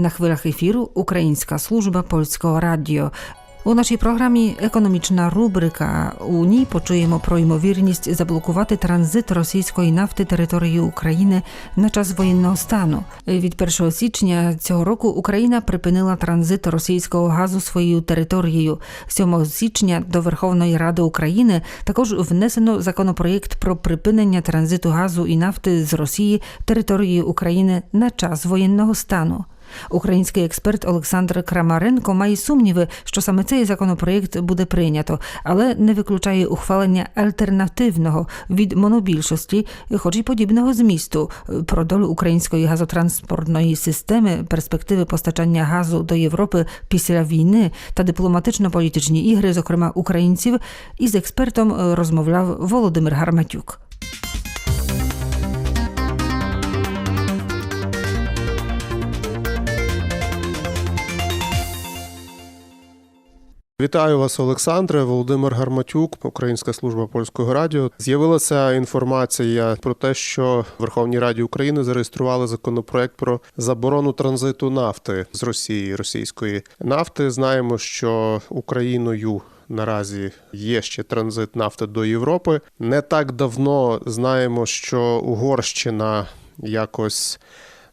на хвилях ефіру Українська служба польського радіо. У нашій програмі економічна рубрика. У ній почуємо про ймовірність заблокувати транзит російської нафти території України на час воєнного стану. Від 1 січня цього року Україна припинила транзит російського газу своєю територією. 7 січня до Верховної Ради України також внесено законопроєкт про припинення транзиту газу і нафти з Росії територією України на час воєнного стану. Український експерт Олександр Крамаренко має сумніви, що саме цей законопроєкт буде прийнято, але не виключає ухвалення альтернативного від монобільшості, хоч і подібного змісту про долю української газотранспортної системи, перспективи постачання газу до Європи після війни та дипломатично-політичні ігри, зокрема українців, із експертом розмовляв Володимир Гарматюк. Вітаю вас, Олександре. Володимир Гарматюк, Українська служба польського радіо. З'явилася інформація про те, що Верховній Раді України зареєстрували законопроект про заборону транзиту нафти з Росії російської нафти. Знаємо, що Україною. Наразі є ще транзит нафти до Європи. Не так давно знаємо, що Угорщина якось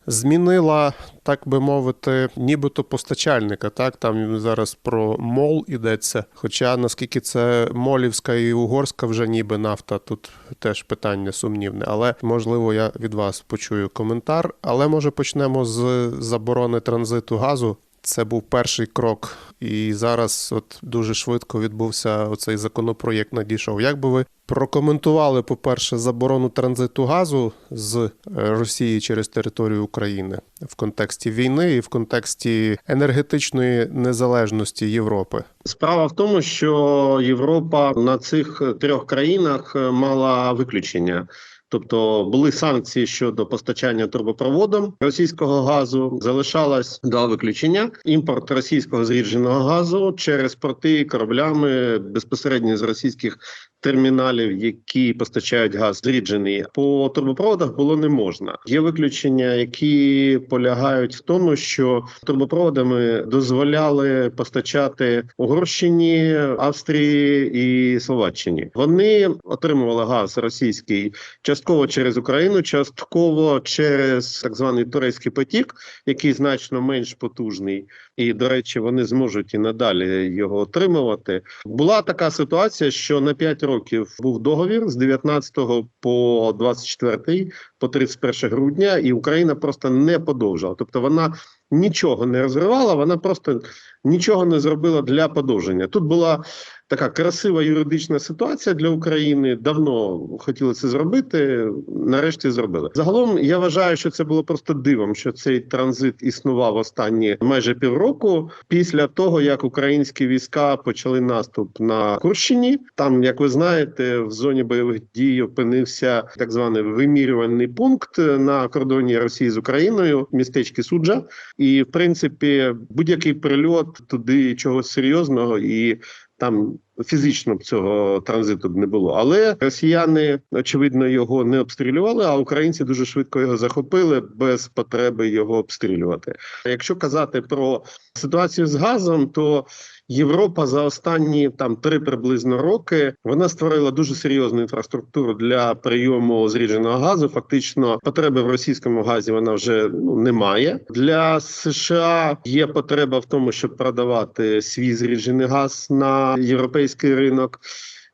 змінила, так би мовити, нібито постачальника. Так там зараз про мол ідеться. Хоча наскільки це молівська і угорська вже ніби нафта, тут теж питання сумнівне. Але можливо я від вас почую коментар. Але може почнемо з заборони транзиту газу. Це був перший крок, і зараз от дуже швидко відбувся оцей законопроєкт. Надійшов. Як би ви прокоментували, по-перше, заборону транзиту газу з Росії через територію України в контексті війни і в контексті енергетичної незалежності Європи? Справа в тому, що Європа на цих трьох країнах мала виключення. Тобто були санкції щодо постачання трубопроводом російського газу. Залишалось до виключення імпорт російського зрідженого газу через порти кораблями безпосередньо з російських терміналів, які постачають газ зріджений по трубопроводах, було не можна. Є виключення, які полягають в тому, що трубопроводами дозволяли постачати Угорщині, Австрії і Словаччині. Вони отримували газ російський частково через Україну, частково через так званий турецький потік, який значно менш потужний, і до речі, вони зможуть і надалі його отримувати. Була така ситуація, що на 5 років був договір з 19 по 24 по 31 грудня, і Україна просто не подовжила. Тобто вона нічого не розривала, вона просто нічого не зробила для подовження. Тут була така красива юридична ситуація для України. Давно хотіли це зробити. Нарешті зробили. Загалом я вважаю, що це було просто дивом, що цей транзит існував останні майже півроку. Після того як українські війська почали наступ на Курщині, там, як ви знаєте, в зоні бойових дій опинився так званий вимірювальний пункт на кордоні Росії з Україною, містечки Суджа, і в принципі будь-який прильот туди чогось серйозного і там фізично б цього транзиту б не було, але росіяни очевидно його не обстрілювали. А українці дуже швидко його захопили без потреби його обстрілювати. Якщо казати про ситуацію з газом, то Європа за останні там три приблизно роки вона створила дуже серйозну інфраструктуру для прийому зрідженого газу. Фактично, потреби в російському газі вона вже ну немає. Для США є потреба в тому, щоб продавати свій зріджений газ на європейський ринок.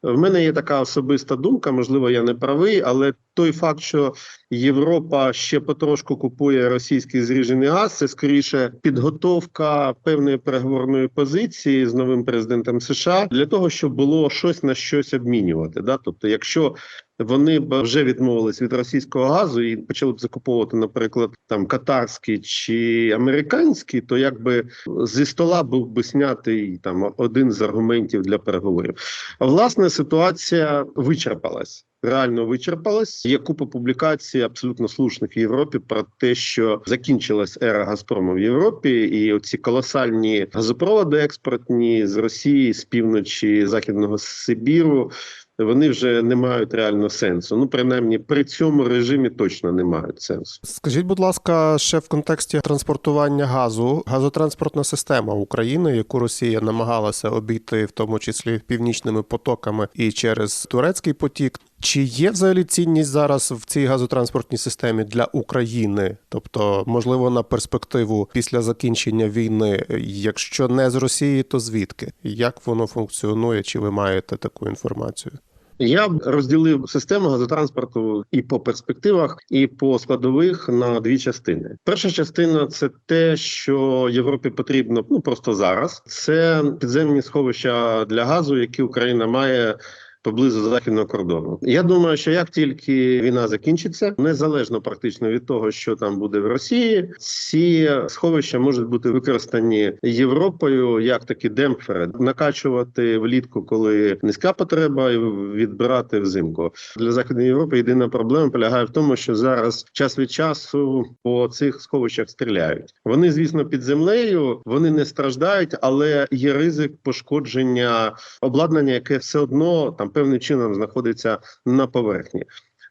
В мене є така особиста думка, можливо, я не правий, але той факт, що Європа ще потрошку купує російський зріжений газ, це скоріше підготовка певної переговорної позиції з новим президентом США для того, щоб було щось на щось обмінювати. Да? Тобто, якщо вони б вже відмовились від російського газу і почали б закуповувати, наприклад, там катарський чи американський, то якби зі стола був би снятий там один з аргументів для переговорів. А власне ситуація вичерпалась. Реально вичерпалась. Є купа публікацій абсолютно слушних в Європі про те, що закінчилась ера Газпрому в Європі, і оці колосальні газопроводи експортні з Росії, з півночі Західного Сибіру. Вони вже не мають реально сенсу. Ну, принаймні, при цьому режимі точно не мають сенсу. Скажіть, будь ласка, ще в контексті транспортування газу, газотранспортна система України, яку Росія намагалася обійти, в тому числі північними потоками і через турецький потік. Чи є взагалі цінність зараз в цій газотранспортній системі для України? Тобто, можливо, на перспективу після закінчення війни, якщо не з Росії, то звідки? Як воно функціонує? Чи ви маєте таку інформацію? Я б розділив систему газотранспорту і по перспективах, і по складових на дві частини. Перша частина це те, що Європі потрібно ну просто зараз. Це підземні сховища для газу, які Україна має. Поблизу західного кордону. Я думаю, що як тільки війна закінчиться, незалежно практично від того, що там буде в Росії, ці сховища можуть бути використані Європою як такі демпфери, накачувати влітку, коли низька потреба, і відбирати взимку. Для західної Європи єдина проблема полягає в тому, що зараз час від часу по цих сховищах стріляють. Вони, звісно, під землею, вони не страждають, але є ризик пошкодження обладнання, яке все одно там певним чином знаходиться на поверхні.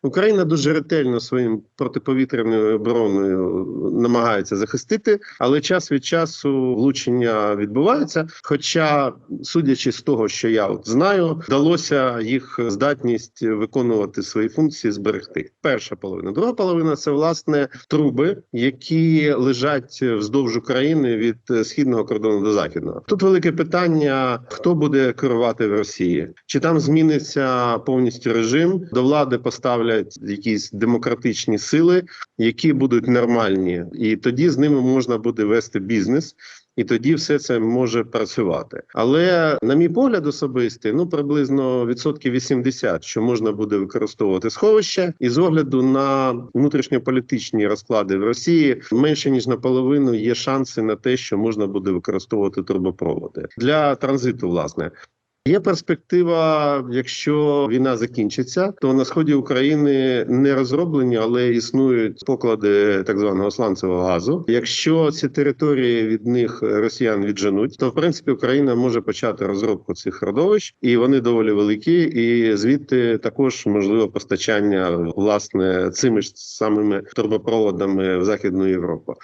Україна дуже ретельно своїм протиповітряною обороною намагається захистити, але час від часу влучення відбуваються. Хоча, судячи з того, що я от знаю, вдалося їх здатність виконувати свої функції зберегти. Перша половина, друга половина це власне труби, які лежать вздовж України від е, східного кордону до західного. Тут велике питання: хто буде керувати в Росії? Чи там зміниться повністю режим? До влади поставлять якісь демократичні сили, які будуть нормальні, і тоді з ними можна буде вести бізнес. І тоді все це може працювати. Але на мій погляд особистий, ну приблизно відсотків 80, що можна буде використовувати сховище, і з огляду на внутрішньополітичні розклади в Росії менше ніж наполовину є шанси на те, що можна буде використовувати турбопроводи для транзиту. Власне, Є перспектива, якщо війна закінчиться, то на сході України не розроблені, але існують поклади так званого сланцевого газу. Якщо ці території від них росіян відженуть, то в принципі Україна може почати розробку цих родовищ, і вони доволі великі. І звідти також можливо постачання власне цими ж самими турбопроводами в західну Європу.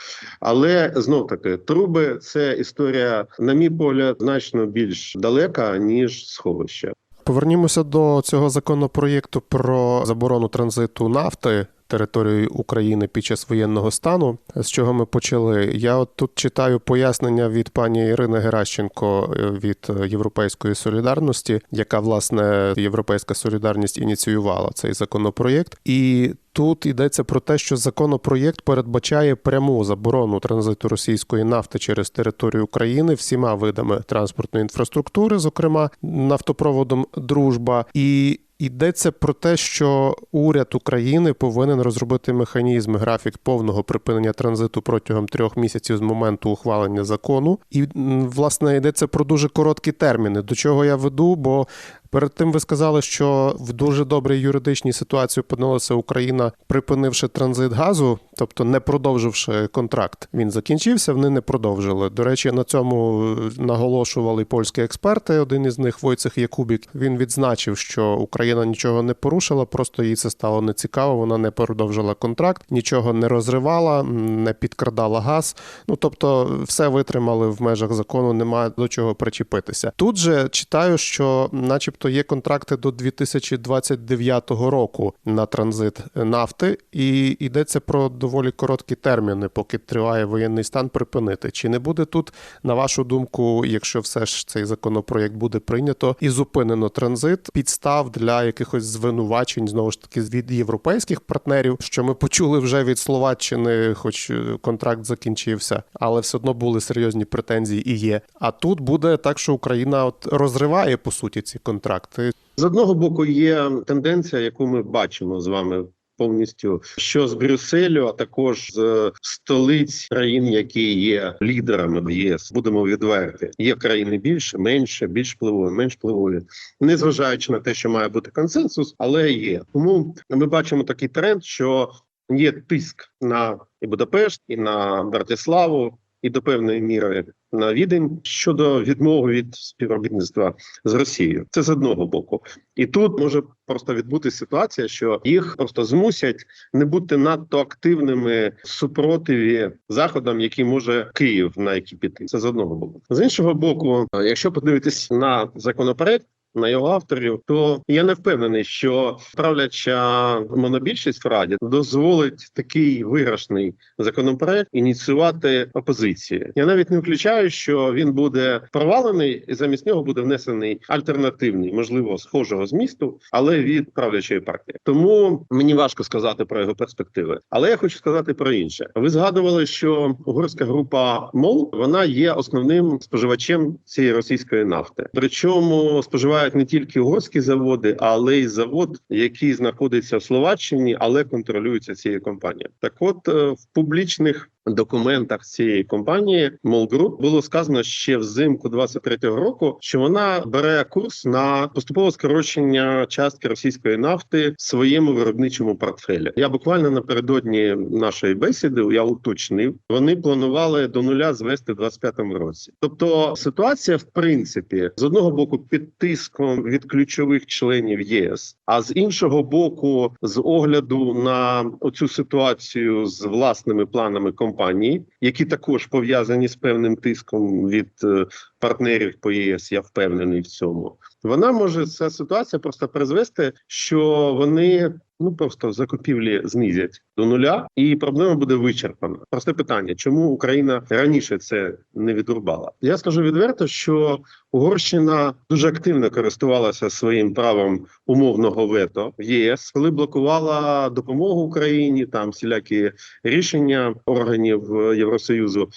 Але знов таки труби це історія, на мій погляд, значно більш далека ніж сховище. Повернімося до цього законопроєкту про заборону транзиту нафти. Територією України під час воєнного стану, з чого ми почали. Я от тут читаю пояснення від пані Ірини Геращенко е, від Європейської солідарності, яка власне Європейська солідарність ініціювала цей законопроєкт, і тут йдеться про те, що законопроєкт передбачає пряму заборону транзиту російської нафти через територію України всіма видами транспортної інфраструктури, зокрема нафтопроводом Дружба і. Йдеться про те, що уряд України повинен розробити механізм графік повного припинення транзиту протягом трьох місяців з моменту ухвалення закону. І власне йдеться про дуже короткі терміни. До чого я веду? Бо перед тим ви сказали, що в дуже добрій юридичній ситуації опинилася Україна, припинивши транзит газу, тобто не продовживши контракт. Він закінчився, вони не продовжили. До речі, на цьому наголошували польські експерти. Один із них Войцех Якубік. Він відзначив, що Україна нічого не порушила, просто їй це стало нецікаво. Вона не продовжила контракт, нічого не розривала, не підкрадала газ. Ну тобто, все витримали в межах закону, немає до чого причепитися. Тут же читаю, що, начебто, є контракти до 2029 року на транзит нафти, і йдеться про доволі короткі терміни, поки триває воєнний стан, припинити. Чи не буде тут, на вашу думку, якщо все ж цей законопроєкт буде прийнято і зупинено транзит, підстав для якихось звинувачень знову ж таки від європейських партнерів, що ми почули вже від Словаччини, хоч контракт закінчився, але все одно були серйозні претензії і є. А тут буде так, що Україна от розриває по суті ці контракти. З одного боку є тенденція, яку ми бачимо з вами. Повністю що з Брюсселю, а також з столиць країн, які є лідерами в ЄС, будемо відверті. Є країни більше, менше, більш впливові, менш впливові, незважаючи на те, що має бути консенсус, але є. Тому ми бачимо такий тренд, що є тиск на і Будапешт, і на Братиславу. І до певної міри на відень щодо відмови від співробітництва з Росією. Це з одного боку, і тут може просто відбутися ситуація, що їх просто змусять не бути надто активними в супротиві заходам, які може Київ на які піти. Це з одного боку. З іншого боку, якщо подивитись на законопроект. На його авторів, то я не впевнений, що правляча монобільшість в раді дозволить такий виграшний законопроект ініціювати опозиції. Я навіть не включаю, що він буде провалений, і замість нього буде внесений альтернативний, можливо, схожого змісту, але від правлячої партії. Тому мені важко сказати про його перспективи. Але я хочу сказати про інше. Ви згадували, що угорська група МОЛ вона є основним споживачем цієї російської нафти. Причому споживають не тільки угорські заводи, але й завод, який знаходиться в Словаччині, але контролюється цією компанією. Так, от е, в публічних документах цієї компанії MOL Group було сказано ще взимку 23-го року, що вона бере курс на поступове скорочення частки російської нафти в своєму виробничому портфелі. Я буквально напередодні нашої бесіди я уточнив, вони планували до нуля звести в 25-му році. Тобто ситуація, в принципі, з одного боку під тиском від ключових членів ЄС, а з іншого боку, з огляду на оцю ситуацію з власними планами компанії, які також пов'язані з певним тиском від е, партнерів по ЄС, я впевнений в цьому. Вона може ця ситуація просто призвести, що вони ну просто закупівлі знизять до нуля, і проблема буде вичерпана. Просте питання: чому Україна раніше це не відрубала? Я скажу відверто, що Угорщина дуже активно користувалася своїм правом умовного вето в ЄС, коли блокувала допомогу Україні, там всілякі рішення органів Євросоюзу.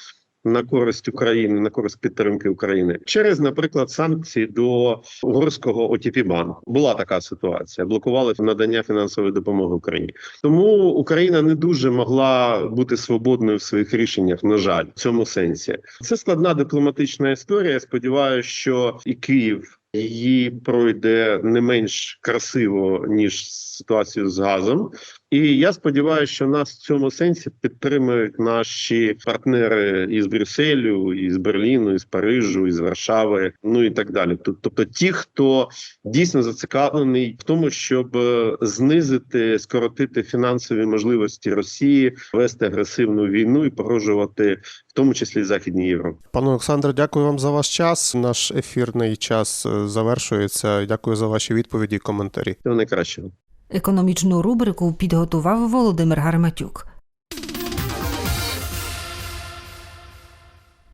На користь України, на користь підтримки України через, наприклад, санкції до угорського ОТП банку була така ситуація. Блокували надання фінансової допомоги Україні. Тому Україна не дуже могла бути свободною в своїх рішеннях. На жаль, в цьому сенсі це складна дипломатична історія. Я сподіваюся, що і Київ. Її пройде не менш красиво ніж ситуацію з газом, і я сподіваюся, що нас в цьому сенсі підтримують наші партнери із Брюсселю, із Берліну, із Парижу, із Варшави, ну і так далі. Тобто, ті, хто дійсно зацікавлений в тому, щоб е, знизити, скоротити фінансові можливості Росії, вести агресивну війну і погрожувати, в тому числі Західній Європі. Пане Олександре, дякую вам за ваш час. Наш ефірний час е, завершується. Дякую за ваші відповіді і коментарі. Всього найкращого. Економічну рубрику підготував Володимир Гарматюк.